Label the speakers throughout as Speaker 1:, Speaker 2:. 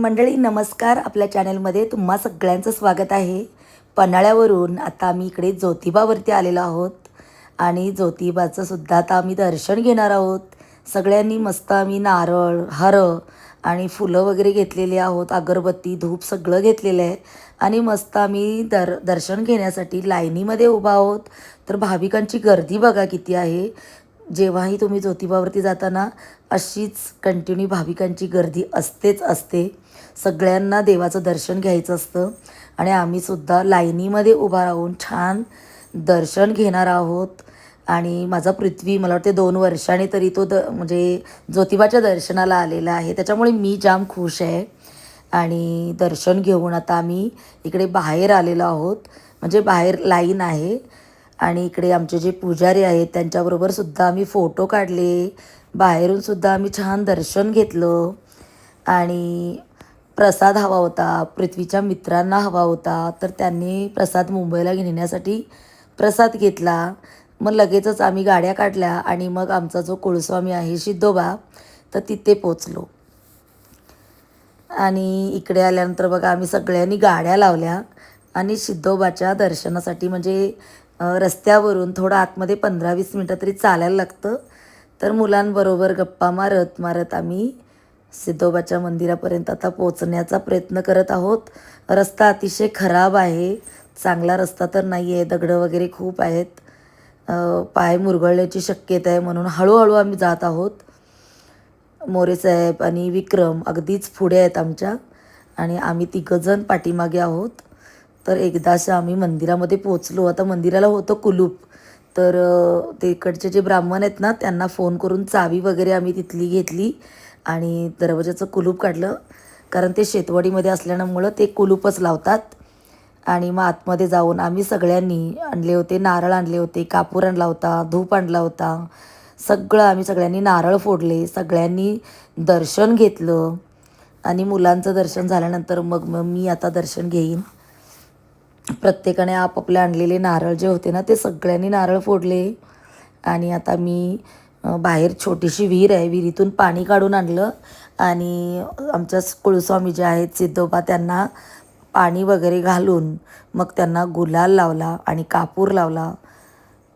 Speaker 1: मंडळी नमस्कार. आपल्या चॅनलमध्ये तुम्हा सगळ्यांचं स्वागत आहे. पन्हाळ्यावरून आता आम्ही इकडे ज्योतिबावरती आलेलो आहोत. आणि ज्योतिबाचं सुद्धा आता आम्ही दर्शन घेणार आहोत. सगळ्यांनी मस्त आम्ही नारळ हरं आणि फुलं वगैरे घेतलेली आहोत. अगरबत्ती धूप सगळं घेतलेलं आहे. आणि मस्त आम्ही दर दर्शन घेण्यासाठी लाईनीमध्ये उभा आहोत. तर भाविकांची गर्दी बघा किती आहे. जेव्हाही तुम्ही ज्योतिबावरती जाताना अशीच कंटिन्यू भाविकांची गर्दी असतेच असते. सगळ्यांना देवाचं दर्शन घ्यायचं असतं. आणि आम्हीसुद्धा लाईनीमध्ये उभा राहून छान दर्शन घेणार आहोत. आणि माझा पृथ्वी मला वाटते दोन वर्षाने तरी तो द म्हणजे ज्योतिबाच्या दर्शनाला आलेला आहे. त्याच्यामुळे मी जाम खुश आहे. आणि दर्शन घेऊन आता आम्ही इकडे बाहेर आलेलो आहोत. म्हणजे बाहेर लाईन आहे. आणि इकडे आमचे जे पुजारी आहेत त्यांच्याबरोबर सुद्धा आम्ही फोटो काढले. बाहेरून सुद्धा आम्ही छान दर्शन घेतलं. आणि प्रसाद हवा होता पृथ्वीच्या मित्रांना हवा होता. तर त्यांनी प्रसाद मुंबईला घेण्यासाठी प्रसाद घेतला. मग लगेचच आम्ही गाड्या काढल्या आणि मग आमचा जो कुळस्वामी आहे सिद्धोबा तर तिथे पोचलो आणि इकडे आल्यानंतर बघा आम्ही सगळ्यांनी गाड्या लावल्या आणि सिद्धोबाच्या दर्शनासाठी म्हणजे रस्त्यावरून थोडं आतमध्ये पंधरा वीस मिनटं तरी चालायला लागतं. तर मुलांबरोबर गप्पा मारत मारत आम्ही सिद्धोबाच्या मंदिरापर्यंत आता पोचण्याचा प्रयत्न करत आहोत. रस्ता अतिशय खराब आहे. चांगला रस्ता तर नाही आहे दगडं वगैरे खूप आहेत. पाय मुरगळण्याची शक्यता आहे म्हणून हळूहळू आम्ही जात आहोत. मोरे साहेब आणि विक्रम अगदीच पुढे आहेत आमच्या आणि आम्ही तिघंजण पाठीमागे आहोत. तर एकदाशा आम्ही मंदिरामध्ये पोचलो आता मंदिराला होतं कुलूप. तर तिकडचे ते इकडचे जे ब्राह्मण आहेत ना त्यांना फोन करून चावी वगैरे आम्ही तिथली घेतली आणि दरवाजाचं कुलूप काढलं. कारण ते शेतवाडीमध्ये असल्यामुळं ते कुलूपच लावतात. आणि मग आतमध्ये जाऊन आम्ही सगळ्यांनी आणले होते. नारळ आणले होते कापूर आणला होता धूप आणला होता. सगळं आम्ही सगळ्यांनी नारळ फोडले. सगळ्यांनी दर्शन घेतलं. आणि मुलांचं दर्शन झाल्यानंतर मग मग मी आता दर्शन घेईन. प्रत्येकाने आपापले आणलेले नारळ जे होते ना ते सगळ्यांनी नारळ फोडले. आणि आता मी बाहेर छोटीशी विहीर आहे विहिरीतून पाणी काढून आणलं. आणि आमच्या कुळस्वामी जे आहेत सिद्धोबा त्यांना पाणी वगैरे घालून मग त्यांना गुलाल लावला आणि कापूर लावला.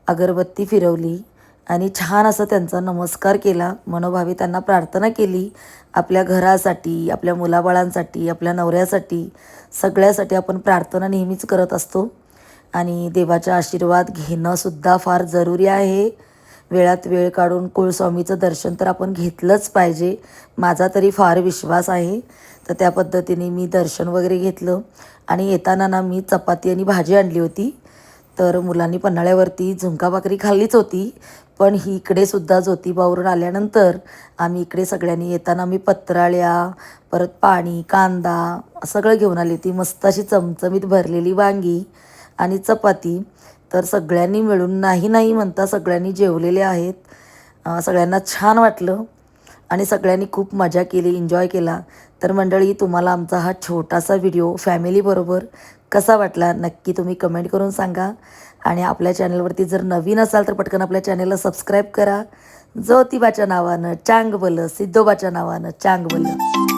Speaker 1: अगरबत्ती फिरवली. आणि छान असं त्यांचा नमस्कार केला. मनोभावे त्यांना प्रार्थना केली. आपल्या घरासाठी आपल्या मुलाबाळांसाठी आपल्या नवऱ्यासाठी सगळ्यासाठी आपण प्रार्थना नेहमीच करत असतो. आणि देवाचा आशीर्वाद घेणंसुद्धा फार जरुरी आहे. वेळात वेळ काढून कुळस्वामीचं दर्शन तर आपण घेतलंच पाहिजे. माझा तरी फार विश्वास आहे. तर त्या पद्धतीने मी दर्शन वगैरे घेतलं. आणि येताना ना मी चपाती आणि भाजी आणली होती. तर मुलांनी पन्हाळ्यावरती झुंका भाकरी खाल्लीच होती. पण ही इकडेसुद्धा ज्योतिबावरून आल्यानंतर आम्ही इकडे सगळ्यांनी येताना मी पत्राळ्या परत पाणी कांदा सगळं घेऊन आली. होती मस्त अशी चमचमीत भरलेली वांगी आणि चपाती. तर सगळ्यांनी मिळून नाही नाही म्हणता सगळ्यांनी जेवलेले आहेत. सगळ्यांना छान वाटलं. आणि सगळ्यांनी खूप मजा केली एन्जॉय केला. तर मंडळी तुम्हाला आमचा हा छोटासा व्हिडिओ फॅमिलीबरोबर कसा वाटला नक्की तुम्ही कमेंट करून सांगा. आणि आपल्या चॅनलवरती जर नवीन असाल तर पटकन आपल्या चॅनलला सबस्क्राईब करा. ज्योतिबाच्या नावानं चांगबलं सिद्धोबाच्या नावानं चांगबलं.